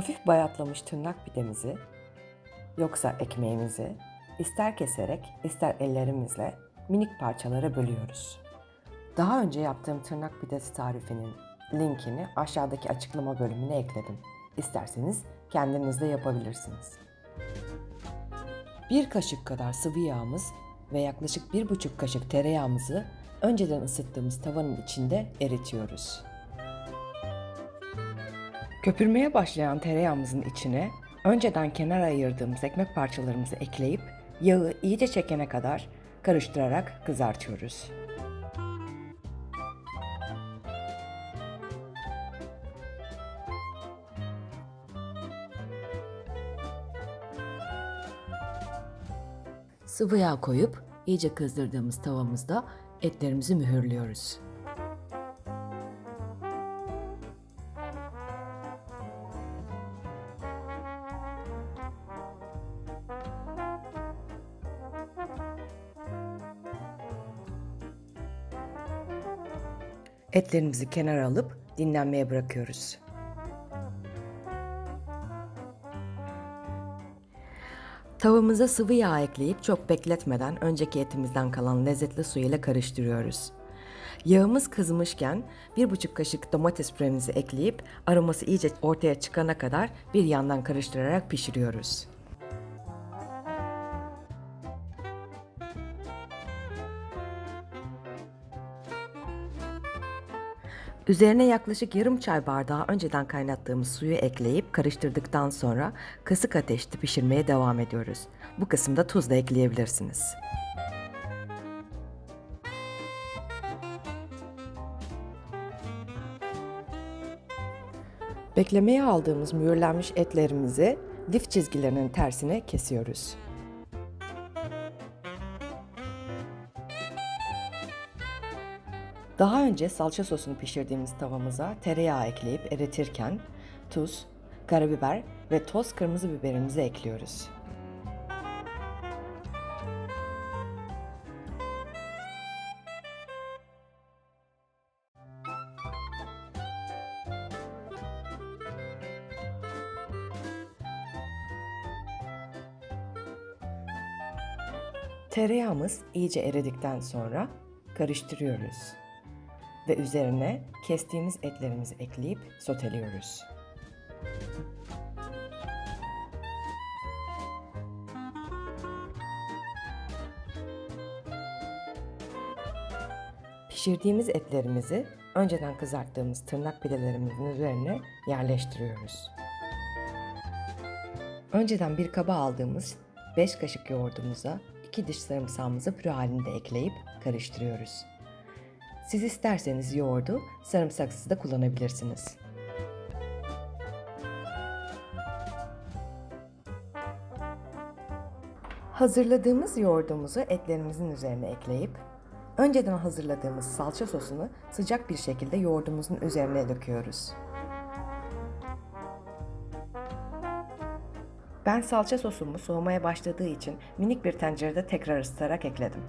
Hafif bayatlamış tırnak pidemizi yoksa ekmeğimizi ister keserek ister ellerimizle minik parçalara bölüyoruz. Daha önce yaptığım tırnak pidesi tarifinin linkini aşağıdaki açıklama bölümüne ekledim. İsterseniz kendiniz de yapabilirsiniz. Bir kaşık kadar sıvı yağımız ve yaklaşık bir buçuk kaşık tereyağımızı önceden ısıttığımız tavanın içinde eritiyoruz. Köpürmeye başlayan tereyağımızın içine önceden kenara ayırdığımız ekmek parçalarımızı ekleyip yağı iyice çekene kadar karıştırarak kızartıyoruz. Sıvı yağ koyup iyice kızdırdığımız tavamızda etlerimizi mühürlüyoruz. Etlerimizi kenara alıp dinlenmeye bırakıyoruz. Tavamıza sıvı yağ ekleyip çok bekletmeden önceki etimizden kalan lezzetli su ile karıştırıyoruz. Yağımız kızmışken bir buçuk kaşık domates püremizi ekleyip aroması iyice ortaya çıkana kadar bir yandan karıştırarak pişiriyoruz. Üzerine yaklaşık yarım çay bardağı önceden kaynattığımız suyu ekleyip karıştırdıktan sonra kısık ateşte pişirmeye devam ediyoruz. Bu kısımda tuz da ekleyebilirsiniz. Beklemeye aldığımız mühürlenmiş etlerimizi lif çizgilerinin tersine kesiyoruz. Daha önce salça sosunu pişirdiğimiz tavamıza tereyağı ekleyip eritirken tuz, karabiber ve toz kırmızı biberimizi ekliyoruz. Tereyağımız iyice eridikten sonra karıştırıyoruz ve üzerine kestiğimiz etlerimizi ekleyip soteliyoruz. Pişirdiğimiz etlerimizi önceden kızarttığımız tırnak pidelerimizin üzerine yerleştiriyoruz. Önceden bir kaba aldığımız 5 kaşık yoğurdumuza 2 diş sarımsağımızı püre halinde ekleyip karıştırıyoruz. Siz isterseniz yoğurdu sarımsaksız da kullanabilirsiniz. Hazırladığımız yoğurdumuzu etlerimizin üzerine ekleyip önceden hazırladığımız salça sosunu sıcak bir şekilde yoğurdumuzun üzerine döküyoruz. Ben salça sosumu soğumaya başladığı için minik bir tencerede tekrar ısıtarak ekledim.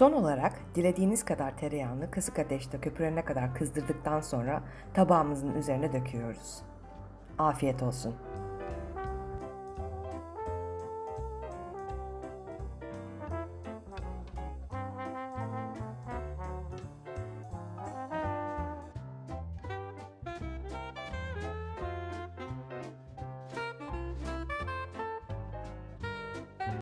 Son olarak dilediğiniz kadar tereyağını kısık ateşte köpürene kadar kızdırdıktan sonra tabağımızın üzerine döküyoruz. Afiyet olsun.